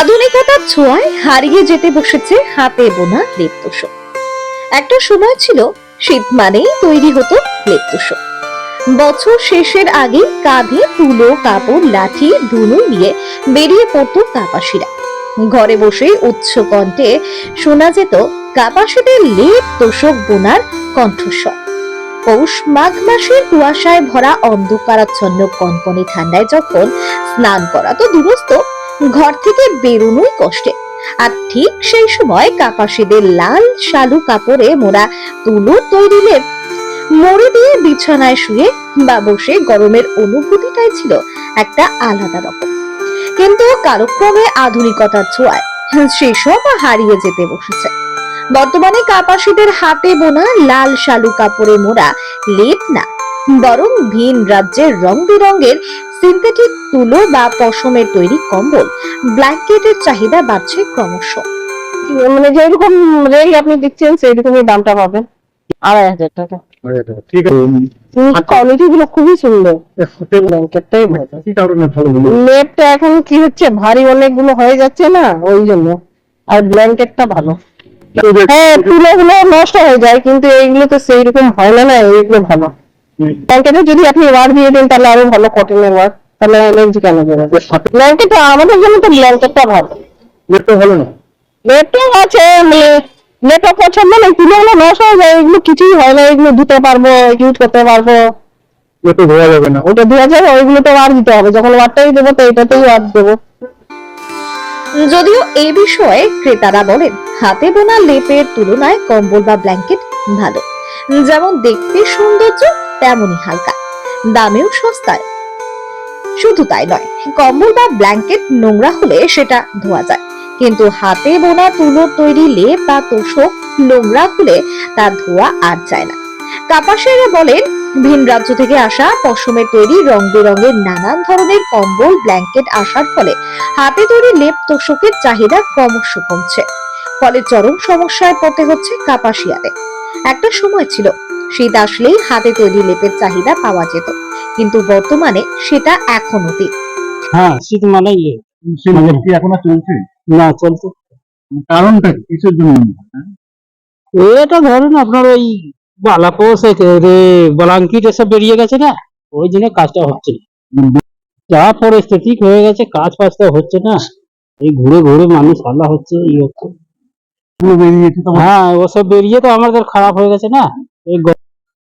আধুনিকতার ছোঁয়ায় হারিয়ে যেতে বসেছে হাতে বোনা লেপতোষক। একটা সময় ছিল শীত মানেই তৈরি হতো লেপতোষক। বছর শেষের আগে কাঁধে তুলো, কাপড়, লাঠি, ধুনু নিয়ে বেরিয়ে পড়তো কাপাসিরা। ঘরে বসে উচ্চ কণ্ঠে শোনা যেত কাপাসীদের লেপ তোষক বোনার কণ্ঠস্বর। পৌষ মাঘ মাসের কুয়াশায় ভরা অন্ধকারাচ্ছন্ন কনকনে ঠান্ডায় যখন স্নান করা তো দূরস্থ ঘর থেকে বেরোনোই কষ্টে। আর ঠিক সেই সময় কাপাসীদের লাল শালু কাপড়ে মোড়া তুলো তৈরি লেপ। মরে দিয়ে বিছানায় শুয়ে বা বসে গরমের অনুভূতিটাই ছিল একটা আলাদা রকম। কিন্তু কালক্রমে আধুনিকতার ছোঁয়ায় সেসব হারিয়ে যেতে বসেছে। বর্তমানে কাপাসীদের হাতে বোনা লাল শালু কাপড়ে মোড়া লেপ না, বরং ভিন রাজ্যের রং বেরঙের সিনথেটিক তুলো বা পশমের তৈরি কম্বল। ব্ল্যাঙ্কেটের চাহিদা বাড়ছে ক্রমশ। মানে যেরকম রেল আপনি দিচ্ছেন সেইরকমই দামটা পাবেন। আড়াই হাজার টাকা। ঠিক আছে। কোয়ালিটি গুলো খুবই সুন্দর। ব্ল্যাঙ্কেটটাই ভালো। কি কারণে ভালো লেপটা এখন কি হচ্ছে? ভারী অনেকগুলো হয়ে যাচ্ছে না? ওই জন্য। আর ব্ল্যাঙ্কেটটা ভালো। হ্যাঁ তুলো গুলো নষ্ট হয়ে যায় কিন্তু এইগুলো তো সেই রকম হয় না না এইগুলো ভালো। ব্ল্যাঙ্কেটে যদি আপনি দিয়ে দেন তাহলে আরও ভালো কটনের ওয়ার তাহলে এনার্জি কেন বেরোবে? ব্ল্যাঙ্কেট আমাদের জন্য তো ব্ল্যাঙ্কেটটা ভালো। ভালো না? লেপটপ আছে মানে লেপটপ পছন্দ নেই তুলোগুলো নষ্ট হয়ে যায় এগুলো কিছুই হয় না এগুলো ধুতে পারব ইউজ করতে পারব। ধোয়া যাবে না। ওটা ধোয়া যাবে ওইগুলো তো আর দিতে হবে যখন ওয়ারটাই দেবো তো এটাতেই ওয়ার দেবো। যদিও এই বিষয়ে ক্রেতারা বলেন হাতে বোনা লেপের তুলনায় কম্বল বা ব্ল্যাঙ্কেট ভালো। যেমন দেখতে সৌন্দর্য তেমনই হালকা। দামেও সস্তায়। শুধু তাই নয়, কম্বল বা ব্ল্যাঙ্কেট নোংরা হলে সেটা ধোয়া যায়। কিন্তু হাতে বোনা তুলোর তৈরি লেপ বা তোষক নোংরা হলে তা ধোয়া আর যায় না। কাপাসেরা বলেন, ভিন রাজ্য থেকে আসা পশমের তৈরি রং বেরঙের নানান ধরনের কম্বল, ব্ল্যাঙ্কেট আসার ফলে হাতে তৈরি লেপ তোষকের চাহিদা ক্রমশ কমছে। ফলে চরম সমস্যায় পড়তে হচ্ছে কাপাসিয়াতে একটা সময় ছিল শীত আসলেই হাতে তৈরি লেপের চাহিদা পাওয়া যেত। কিন্তু বর্তমানে সেটা এখন অতীত হ্যাঁ। শীত মানে ইয়ে কি এখনও চলছে? না চলছে। কারণটা কিসের জন্য? এটা ধরুন আপনার ওই বালাপোস ব্লাঙ্কিট এসব বেরিয়ে গেছে না? ওই জন্য কাজটা হচ্ছে যা পরিস্থিতি হয়ে গেছে কাজ ফাজ তো হচ্ছে না। এই ঘুরে ঘুরে মানুষ হাল্লা হচ্ছে এই হচ্ছে। পুরো বেরিয়েছে তো? হ্যাঁ ওসব বেরিয়ে তো আমাদের খারাপ হয়ে গেছে না? এই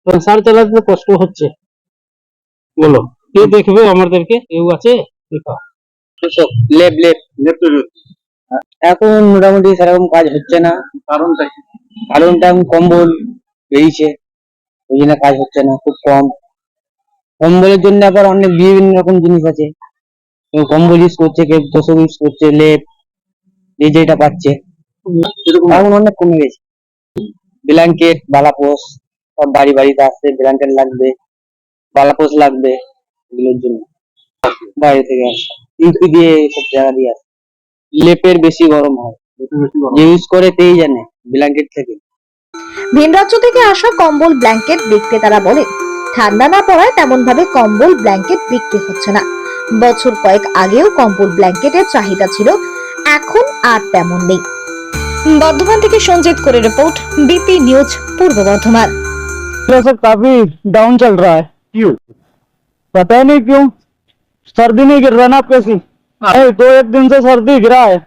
সংসার চালাতে তো কষ্ট হচ্ছে। বলো কে দেখবে আমাদেরকে? কেউ আছে? লেপ লেপ লেপ তৈরি এখন মোটামুটি সেরকম কাজ হচ্ছে না। কারণটা কারণটা এখন কম্বল বেরিয়েছে ওই জন্য কাজ হচ্ছে না খুব কম। কম্বলের জন্য আবার অনেক বিভিন্ন রকম জিনিস আছে। কেউ কম্বল ইউজ করছে কেউ তোষক ইউজ করছে লেপ যে যেটা পাচ্ছে। এখন অনেক কমে গেছে। ব্ল্যাঙ্কেট বালাপোষ সব বাড়ি বাড়িতে আসছে ব্ল্যাঙ্কেট লাগবে বালাপোষ লাগবে, এগুলোর জন্য। বাইরে থেকে আসে। ইউপি দিয়ে সব জায়গা দিয়ে আসে। লেপের বেশি গরম হয়। ইউজ করে তেই জানে, ব্ল্যাঙ্কেট থেকে। ভিন থেকে আসা কম্বল ব্ল্যাঙ্কেট বিক্রেতারা বলেন ঠান্ডা না পড়ায় তেমন ভাবে কম্বল ব্ল্যাঙ্কেট বিক্রি হচ্ছে না। বছর কয়েক আগেও কম্বল ব্ল্যাঙ্কেটের চাহিদা ছিল, এখন আর তেমন নেই। বর্ধমান থেকে সঞ্জিত করে রিপোর্ট, বিপি নিউজ, পূর্ব বর্ধমান। सब काफ़ी डाउन चल रहा है। क्यों? पता नहीं क्यों। सर्दी नहीं गिर रहा ना कैसी नहीं, दो एक दिन से सर्दी गिरा है।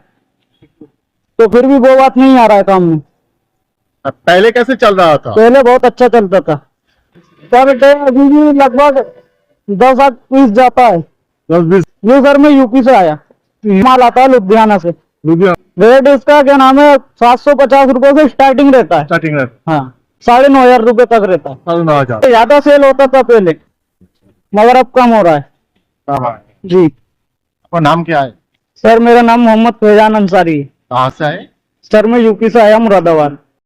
तो फिर भी वो बात नहीं आ रहा है काम में। पहले कैसे चल रहा था? पहले बहुत अच्छा चलता था। पर डे अभी भी लगभग दस आठ पीस जाता है। दस बीस? ये सर मैं यूपी से आया। माल आता है लुधियाना से। लुधियाना। रेट इसका क्या नाम है? सात सौ पचास रूपए से स्टार्टिंग रहता है। स्टार्टिंग में हाँ। साढ़े नौ हजार रूपए तक रहता है साढ़े नौ हजार ज्यादा सेल होता था पहले. मगर अब कम हो रहा है. कहाँ है? जी. आपका नाम क्या है? सर मेरा नाम मोहम्मद फैजान अंसारी है। कहाँ से आए? सर मैं यूपी से आया मुरादाबाद।